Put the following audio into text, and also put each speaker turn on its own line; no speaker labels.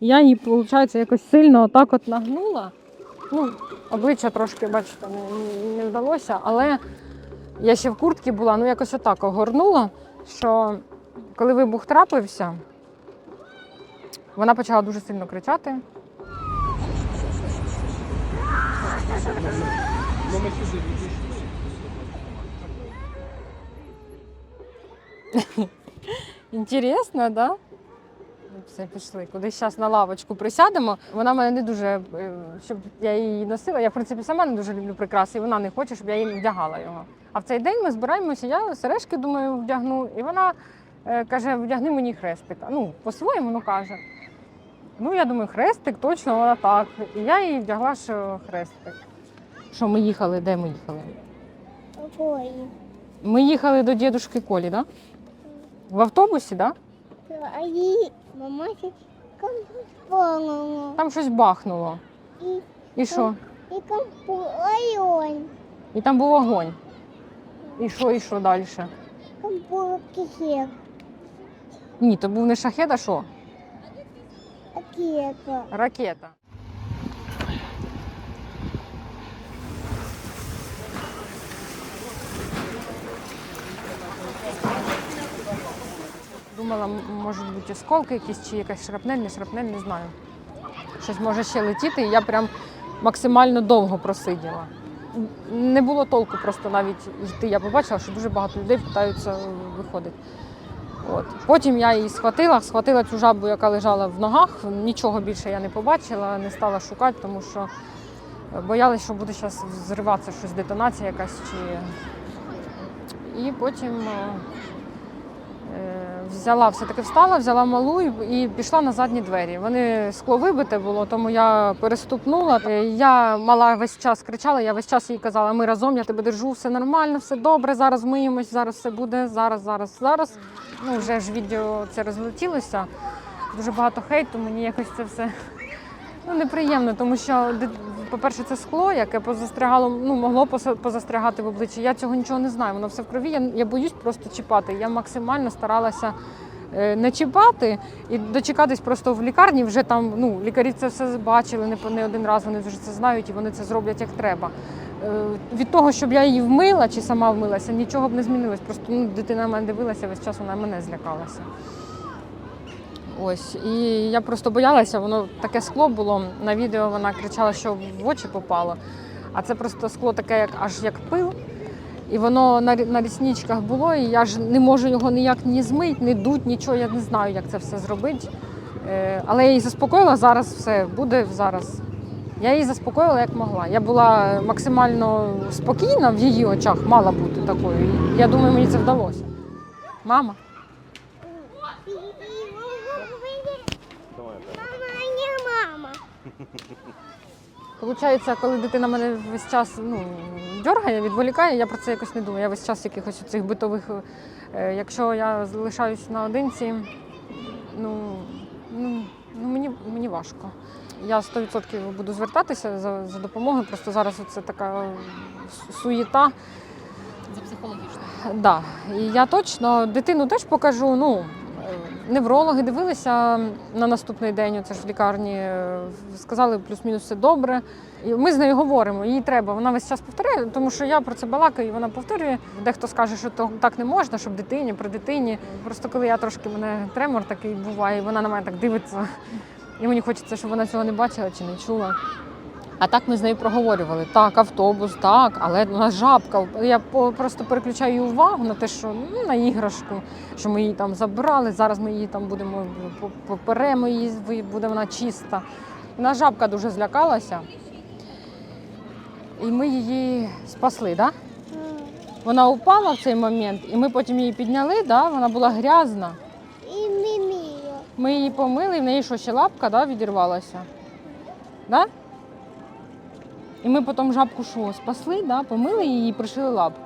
Я її, виходить, якось сильно отак от нагнула. Ну, обличчя трошки, бачите, не, не вдалося, але я ще в куртці була, ну якось отак огорнула, що коли вибух трапився, вона почала дуже сильно кричати. Інтересно, да? Ну, Все, пішли. Кудись зараз на лавочку присядемо. Вона мене не дуже, е, щоб я її носила. Я, в принципі, сама не дуже люблю прикраси, і вона не хоче, щоб я їй вдягала його. А в цей день ми збираємося, я сережки, думаю, вдягну. І вона е, каже, вдягни мені хрестик. Ну, по-своєму, ну каже. Ну, я думаю, хрестик, точно вона так. І я їй вдягла що хрестик. Що ми їхали? Де ми їхали?
Ой.
Ми їхали до дідушки Колі, так? Да? В автобусі, так? Да?
Мама.
Там щось бахнуло.
І,
І що?
і там Ой-ой.
І там був огонь. І що, і що далі?
Компо кисек.
Ні, то був не шахет, а що?
Ракета.
Ракета. Думала, можуть бути осколки якісь чи якась шрапнель, не шрапнель, не знаю. Щось може ще летіти, і я прям максимально довго просиділа. Не було толку просто навіть йти. Я побачила, що дуже багато людей питаються виходити. От. Потім я її схватила, схватила цю жабу, яка лежала в ногах. Нічого більше я не побачила, не стала шукати, тому що боялась, що буде зараз зриватися щось, детонація якась. Чи... І потім е, е, взяла, все-таки встала, взяла малу і, пішла на задні двері. Вони скло вибите було, тому я переступнула. Е, Я мала весь час кричала, я весь час їй казала, ми разом, я тебе держу, все нормально, все добре, зараз миємось, зараз все буде, зараз, зараз, зараз. Ну, вже ж відео це розлетілося. Дуже багато хейту, мені якось це все ну, неприємно, тому що, по-перше, це скло, яке позастрягало, ну, могло позастрягати в обличчі. Я цього нічого не знаю, воно все в крові. Я, я боюсь просто чіпати. Я максимально старалася е, не чіпати і дочекатись просто в лікарні. Вже там ну, лікарі це все бачили не, не один раз, вони вже це знають і вони це зроблять як треба. Е, Від того, щоб я її вмила чи сама вмилася, нічого б не змінилось. Просто ну, дитина на мене дивилася, весь час вона мене злякалася. Ось, і я просто боялася, воно таке скло було. На відео вона кричала, що в очі попало. А це просто скло таке, як аж як пил. І воно на, на рісничках було, і я ж не можу його ніяк ні змити, ні дуть, нічого. Я не знаю, як це все зробити. Е, але я її заспокоїла, зараз все буде зараз. Я її заспокоїла як могла. Я була максимально спокійна в її очах, мала бути такою. Я думаю, мені це вдалося. Мама.
Мама, не мама.
Получається, коли дитина мене весь час ну, дергає, відволікає, я про це якось не думаю. Я весь час якихось цих битових. е, Якщо я залишаюсь наодинці, ну, ну, ну мені, мені важко. Я 100% буду звертатися за, за допомогою. Просто зараз це така суєта.
За психологічно.
Да. І я точно дитину теж покажу. Ну, неврологи дивилися на наступний день, це ж в лікарні, е, сказали плюс-мінус все добре. І ми з нею говоримо, їй треба. Вона весь час повторяє, тому що я про це балакаю, і вона повторює. Дехто скаже, що так не можна, щоб дитині, при дитині. Просто коли я трошки мене тремор такий буває, і вона на мене так дивиться. І мені хочеться, щоб вона цього не бачила чи не чула. А так ми з нею проговорювали. Так, автобус, так, але у нас жабка. Я просто переключаю її увагу на те, що ну, на іграшку, що ми її там забрали. Зараз ми її там будемо поперемо її, буде вона чиста. У нас жабка дуже злякалася. І ми її спасли, так? Да? Вона упала в цей момент, і ми потім її підняли, да? вона була грязна.
І мімію.
Ми її помили, і в неї що ще лапка да, відірвалася. Да? І ми потім жабку що, спасли, да, помили її і пришили лапку.